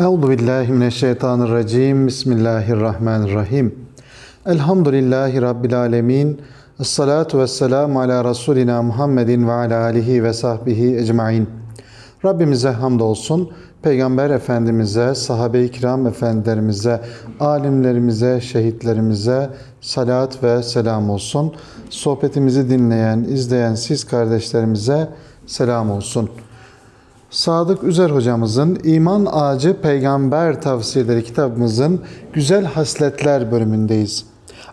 Euzu billahi mineşşeytanirracim. Bismillahirrahmanirrahim. Elhamdülillahi rabbil alamin. Essalatu vesselamu ala rasulina Muhammedin ve ala alihi ve sahbihi ecmaîn. Rabbimize hamdolsun. Peygamber Efendimiz'e, sahabe-i kiram efendilerimize, alimlerimize, şehitlerimize salat ve selam olsun. Sohbetimizi dinleyen, izleyen siz kardeşlerimize selam olsun. Sadık Üzer hocamızın İman Ağacı Peygamber Tavsiyeleri kitabımızın Güzel Hasletler bölümündeyiz.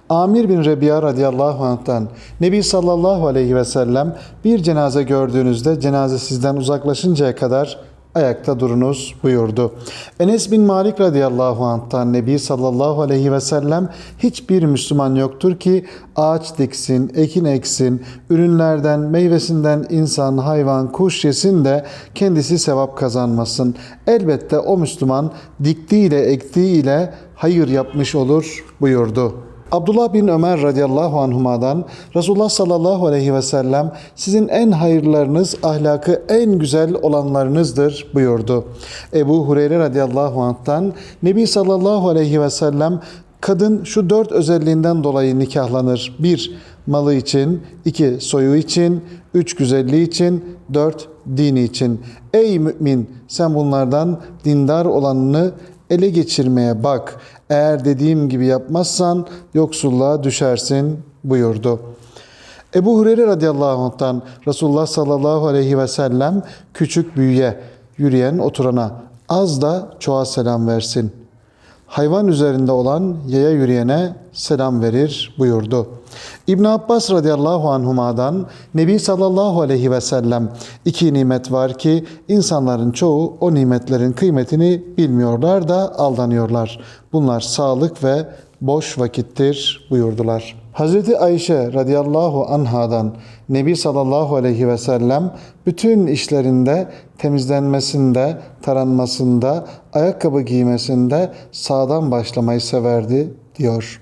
Amir bin Rebiya radıyallahu anh'tan Nebi sallallahu aleyhi ve sellem bir cenaze gördüğünüzde cenaze sizden uzaklaşıncaya kadar ayakta durunuz buyurdu. Enes bin Malik radıyallahu anh'tan Nebi sallallahu aleyhi ve sellem hiçbir Müslüman yoktur ki ağaç diksin, ekin eksin, ürünlerden, meyvesinden insan, hayvan, kuş yesin de kendisi sevap kazanmasın. Elbette o Müslüman diktiğiyle, ektiğiyle hayır yapmış olur buyurdu. Abdullah bin Ömer radıyallahu anhuma'dan Resulullah sallallahu aleyhi ve sellem sizin en hayırlarınız ahlakı en güzel olanlarınızdır buyurdu. Ebu Hureyre radıyallahu anh'tan Nebi sallallahu aleyhi ve sellem kadın şu dört özelliğinden dolayı nikahlanır. 1. Malı için, 2. Soyu için, 3. Güzelliği için, 4. Dini için. Ey mümin sen bunlardan dindar olanını ele geçirmeye bak. Eğer dediğim gibi yapmazsan yoksulluğa düşersin buyurdu. Ebu Hureyre radıyallahu anh'tan Resulullah sallallahu aleyhi ve sellem küçük büyüye, yürüyen oturana az da çoğa selam versin. Hayvan üzerinde olan yaya yürüyene selam verir buyurdu. İbn Abbas radıyallahu anhuma'dan Nebi sallallahu aleyhi ve sellem iki nimet var ki insanların çoğu o nimetlerin kıymetini bilmiyorlar da aldanıyorlar. Bunlar sağlık ve boş vakittir buyurdular. Hazreti Ayşe radıyallahu anhadan Nebi sallallahu aleyhi ve sellem bütün işlerinde temizlenmesinde, taranmasında, ayakkabı giymesinde sağdan başlamayı severdi diyor.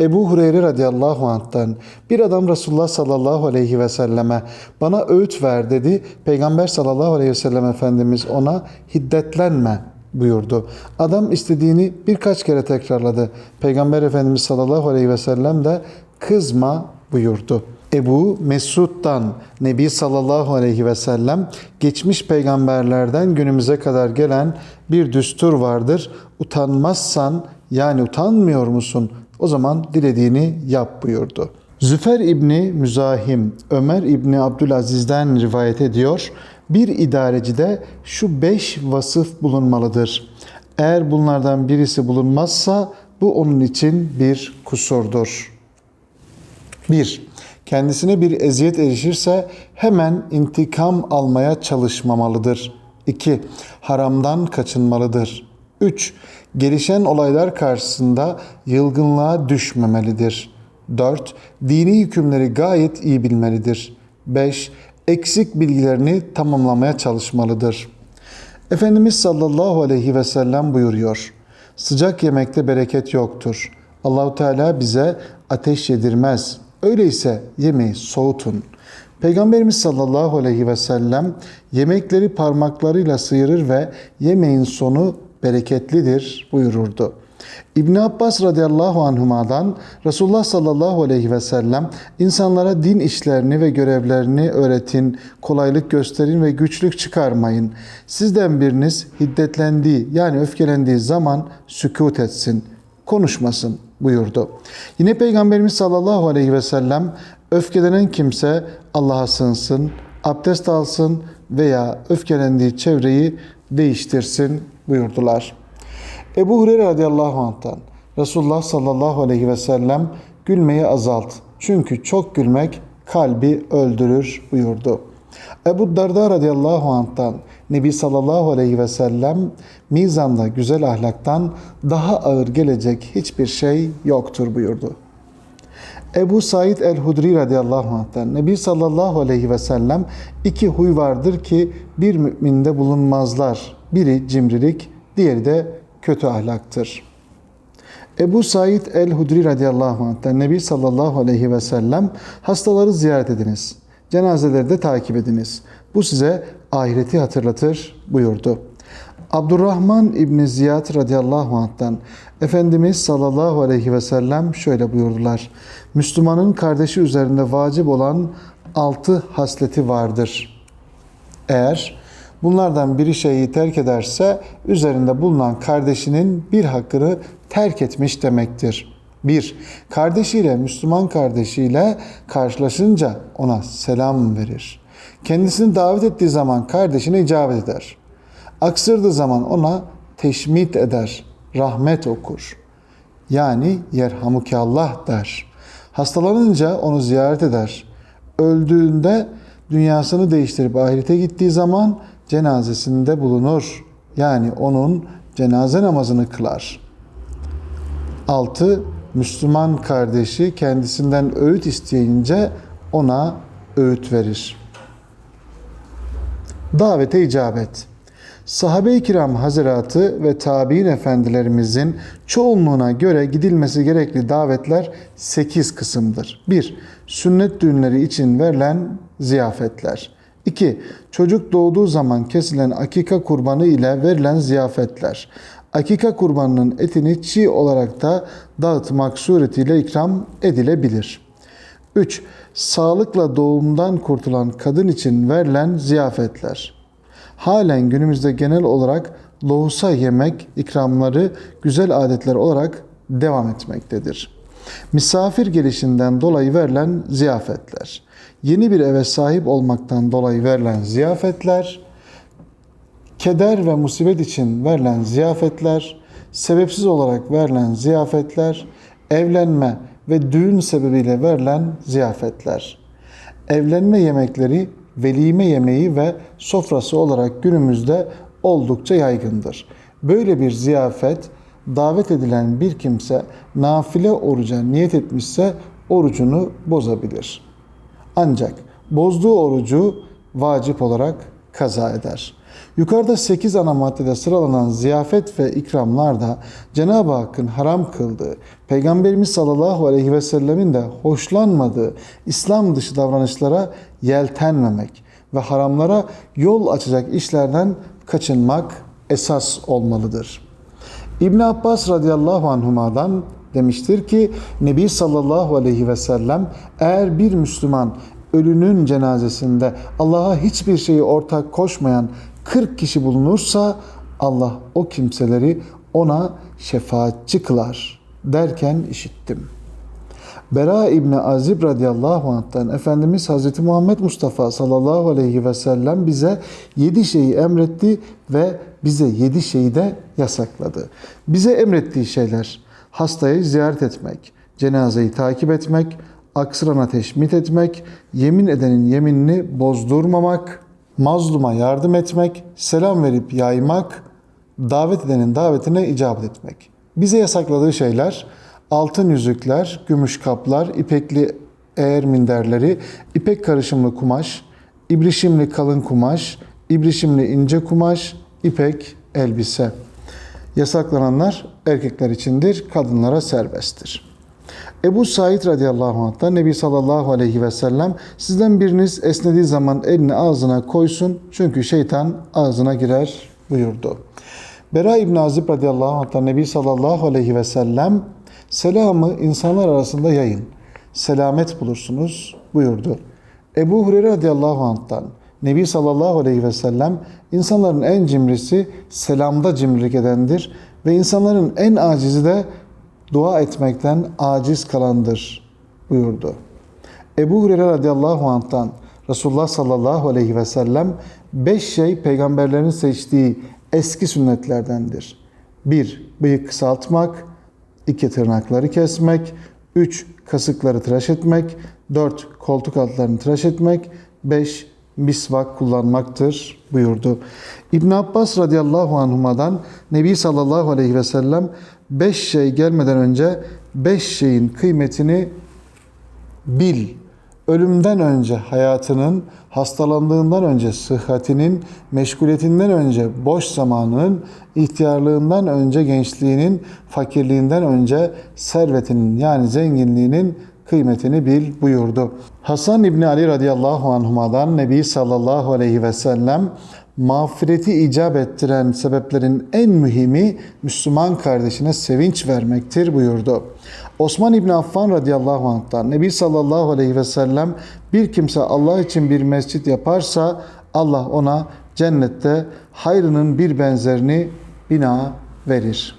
Ebu Hureyre radıyallahu anh'tan bir adam Resulullah sallallahu aleyhi ve selleme bana öğüt ver dedi. Peygamber sallallahu aleyhi ve sellem Efendimiz ona hiddetlenme buyurdu. Adam istediğini birkaç kere tekrarladı. Peygamber Efendimiz sallallahu aleyhi ve sellem de kızma buyurdu. Ebu Mesud'dan Nebi sallallahu aleyhi ve sellem geçmiş peygamberlerden günümüze kadar gelen bir düstur vardır. Utanmazsan yani utanmıyor musun? O zaman dilediğini yap buyurdu. Züfer İbni Müzahim, Ömer İbni Abdülaziz'den rivayet ediyor. Bir idarecide şu beş vasıf bulunmalıdır. Eğer bunlardan birisi bulunmazsa bu onun için bir kusurdur. 1. Kendisine bir eziyet erişirse hemen intikam almaya çalışmamalıdır. 2. Haramdan kaçınmalıdır. 3. Gelişen olaylar karşısında yılgınlığa düşmemelidir. 4. Dini hükümleri gayet iyi bilmelidir. 5. Eksik bilgilerini tamamlamaya çalışmalıdır. Efendimiz sallallahu aleyhi ve sellem buyuruyor. Sıcak yemekte bereket yoktur. Allahu Teala bize ateş yedirmez. Öyleyse yemeği soğutun. Peygamberimiz sallallahu aleyhi ve sellem yemekleri parmaklarıyla sıyırır ve yemeğin sonu bereketlidir buyururdu. İbn Abbas radıyallahu anhuma'dan Resulullah sallallahu aleyhi ve sellem insanlara din işlerini ve görevlerini öğretin, kolaylık gösterin ve güçlük çıkarmayın. Sizden biriniz hiddetlendiği yani öfkelendiği zaman sükut etsin, konuşmasın buyurdu. Yine Peygamberimiz sallallahu aleyhi ve sellem öfkelenen kimse Allah'a sığınsın, abdest alsın veya öfkelendiği çevreyi değiştirsin buyurdular. Ebu Hureyre radıyallahu anh'tan Resulullah sallallahu aleyhi ve sellem gülmeyi azalt. Çünkü çok gülmek kalbi öldürür buyurdu. Ebu Darda radıyallahu anh'tan Nebi sallallahu aleyhi ve sellem mizanda güzel ahlaktan daha ağır gelecek hiçbir şey yoktur buyurdu. Ebu Said el-Hudri radıyallahu anh'tan Nebi sallallahu aleyhi ve sellem iki huy vardır ki bir müminde bulunmazlar. Biri cimrilik, diğeri de kötü ahlaktır. Ebu Said el-Hudri radıyallahu anh'tan Nebi sallallahu aleyhi ve sellem hastaları ziyaret ediniz. Cenazeleri de takip ediniz. Bu size ahireti hatırlatır buyurdu. Abdurrahman İbni Ziyad radıyallahu anh'tan Efendimiz sallallahu aleyhi ve sellem şöyle buyurdular. Müslümanın kardeşi üzerinde vacip olan altı hasleti vardır. Eğer bunlardan biri şeyi terk ederse üzerinde bulunan kardeşinin bir hakkını terk etmiş demektir. 1. Kardeşiyle, Müslüman kardeşiyle karşılaşınca ona selam verir. Kendisini davet ettiği zaman kardeşine icabet eder. Aksırdığı zaman ona teşmit eder, rahmet okur. Yani yerhamuke Allah der. Hastalanınca onu ziyaret eder. Öldüğünde dünyasını değiştirip ahirete gittiği zaman cenazesinde bulunur. Yani onun cenaze namazını kılar. 6. Müslüman kardeşi kendisinden öğüt isteyince ona öğüt verir. Davete icabet. Sahabe-i kiram haziratı ve tabi'in efendilerimizin çoğunluğuna göre gidilmesi gerekli davetler 8 kısımdır. 1. Sünnet düğünleri için verilen ziyafetler. 2. Çocuk doğduğu zaman kesilen akika kurbanı ile verilen ziyafetler. Akika kurbanının etini çiğ olarak da dağıtmak suretiyle ikram edilebilir. 3. Sağlıkla doğumdan kurtulan kadın için verilen ziyafetler. Halen günümüzde genel olarak lohusa yemek ikramları güzel adetler olarak devam etmektedir. Misafir gelişinden dolayı verilen ziyafetler. Yeni bir eve sahip olmaktan dolayı verilen ziyafetler, keder ve musibet için verilen ziyafetler, sebepsiz olarak verilen ziyafetler, evlenme ve düğün sebebiyle verilen ziyafetler. Evlenme yemekleri velime yemeği ve sofrası olarak günümüzde oldukça yaygındır. Böyle bir ziyafet davet edilen bir kimse nafile oruca niyet etmişse orucunu bozabilir. Ancak bozduğu orucu vacip olarak kaza eder. Yukarıda 8 ana maddede sıralanan ziyafet ve ikramlarda Cenab-ı Hakk'ın haram kıldığı, Peygamberimiz sallallahu aleyhi ve sellemin de hoşlanmadığı İslam dışı davranışlara yeltenmemek ve haramlara yol açacak işlerden kaçınmak esas olmalıdır. İbn Abbas radıyallahu anhuma'dan demiştir ki Nebi sallallahu aleyhi ve sellem eğer bir Müslüman ölünün cenazesinde Allah'a hiçbir şeyi ortak koşmayan 40 kişi bulunursa Allah o kimseleri ona şefaatçi kılar derken işittim. Bera İbni Azib radıyallahu anh'tan Efendimiz Hazreti Muhammed Mustafa sallallahu aleyhi ve sellem bize yedi şeyi emretti ve bize yedi şeyi de yasakladı. Bize emrettiği şeyler hastayı ziyaret etmek, cenazeyi takip etmek, aksırana teşmit etmek, yemin edenin yeminini bozdurmamak, mazluma yardım etmek, selam verip yaymak, davet edenin davetine icabet etmek. Bize yasakladığı şeyler altın yüzükler, gümüş kaplar, ipekli eğer minderleri, ipek karışımlı kumaş, ibrişimli kalın kumaş, ibrişimli ince kumaş, ipek elbise. Yasaklananlar erkekler içindir, kadınlara serbesttir. Ebu Said radıyallahu anh'tan Nebi sallallahu aleyhi ve sellem sizden biriniz esnediği zaman elini ağzına koysun çünkü şeytan ağzına girer buyurdu. Bera İbn Azib radıyallahu anh'tan Nebi sallallahu aleyhi ve sellem selamı insanlar arasında yayın. Selamet bulursunuz buyurdu. Ebu Hureyre radıyallahu anh'tan Nebi sallallahu aleyhi ve sellem insanların en cimrisi selamda cimrilik edendir ve insanların en acizi de dua etmekten aciz kalandır buyurdu. Ebu Hureyre radıyallahu anh'tan Resulullah sallallahu aleyhi ve sellem beş şey peygamberlerin seçtiği eski sünnetlerdendir. Bir, bıyık kısaltmak. İki tırnakları kesmek. Üç, kasıkları tıraş etmek. Dört, koltuk altlarını tıraş etmek. Beş, misvak kullanmaktır buyurdu. İbn Abbas radıyallahu anhuma'dan Nebi sallallahu aleyhi ve sellem beş şey gelmeden önce beş şeyin kıymetini bil. Ölümden önce hayatının, hastalandığından önce sıhhatinin, meşguliyetinden önce boş zamanının, ihtiyarlığından önce gençliğinin, fakirliğinden önce servetinin yani zenginliğinin kıymetini bil buyurdu. Hasan İbni Ali radıyallahu anhuma'dan Nebi sallallahu aleyhi ve sellem mağfireti icap ettiren sebeplerin en mühimi Müslüman kardeşine sevinç vermektir buyurdu. Osman İbni Affan radıyallahu anh'tan Nebi sallallahu aleyhi ve sellem bir kimse Allah için bir mescit yaparsa Allah ona cennette hayrının bir benzerini bina verir.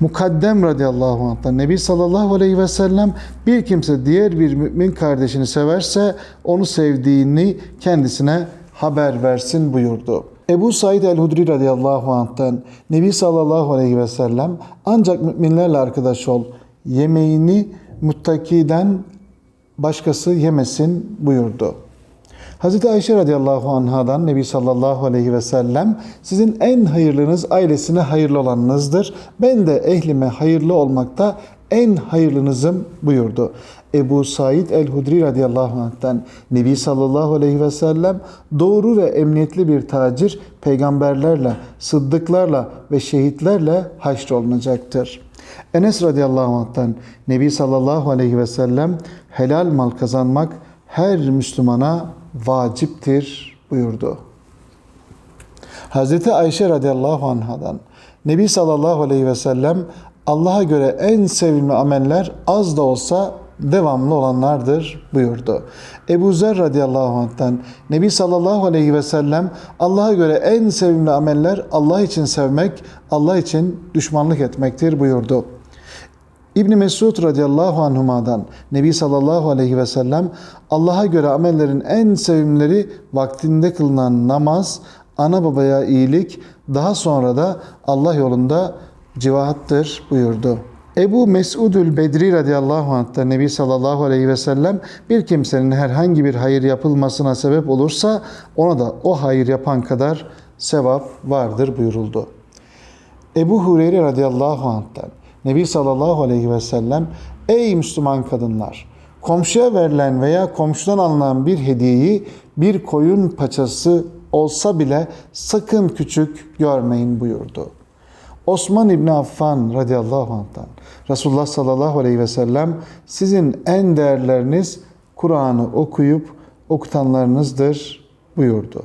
Mukaddem radıyallahu anh'tan Nebi sallallahu aleyhi ve sellem bir kimse diğer bir mümin kardeşini severse onu sevdiğini kendisine haber versin buyurdu. Ebu Said el-Hudri radıyallahu anh'tan Nebi sallallahu aleyhi ve sellem ancak müminlerle arkadaş ol yemeğini muttakiden başkası yemesin buyurdu. Hazreti Ayşe radıyallahu anhadan Nebi sallallahu aleyhi ve sellem sizin en hayırlınız ailesine hayırlı olanınızdır. Ben de ehlime hayırlı olmakta en hayırlınızım buyurdu. Ebu Said el-Hudri radıyallahu anh'tan Nebi sallallahu aleyhi ve sellem doğru ve emniyetli bir tacir peygamberlerle, sıddıklarla ve şehitlerle haşrolunacaktır. Enes radıyallahu anh'tan Nebi sallallahu aleyhi ve sellem helal mal kazanmak her Müslümana vaciptir buyurdu. Hazreti Ayşe radıyallahu anhadan Nebi sallallahu aleyhi ve sellem Allah'a göre en sevimli ameller az da olsa devamlı olanlardır buyurdu. Ebu Zer radıyallahu anh'tan Nebi sallallahu aleyhi ve sellem Allah'a göre en sevimli ameller Allah için sevmek, Allah için düşmanlık etmektir buyurdu. İbn Mesud radıyallahu anhuma'dan Nebi sallallahu aleyhi ve sellem Allah'a göre amellerin en sevimleri vaktinde kılınan namaz, ana babaya iyilik, daha sonra da Allah yolunda civahattır buyurdu. Ebu Mes'udül Bedri radıyallahu anh'ta Nebi sallallahu aleyhi ve sellem bir kimsenin herhangi bir hayır yapılmasına sebep olursa ona da o hayır yapan kadar sevap vardır buyuruldu. Ebu Hureyre radıyallahu anh'tan Nebi sallallahu aleyhi ve sellem Ey Müslüman kadınlar! Komşuya verilen veya komşudan alınan bir hediyeyi bir koyun paçası olsa bile sakın küçük görmeyin buyurdu. Osman İbni Affan radıyallahu anh'tan Resulullah sallallahu aleyhi ve sellem sizin en değerleriniz Kur'an'ı okuyup okutanlarınızdır buyurdu.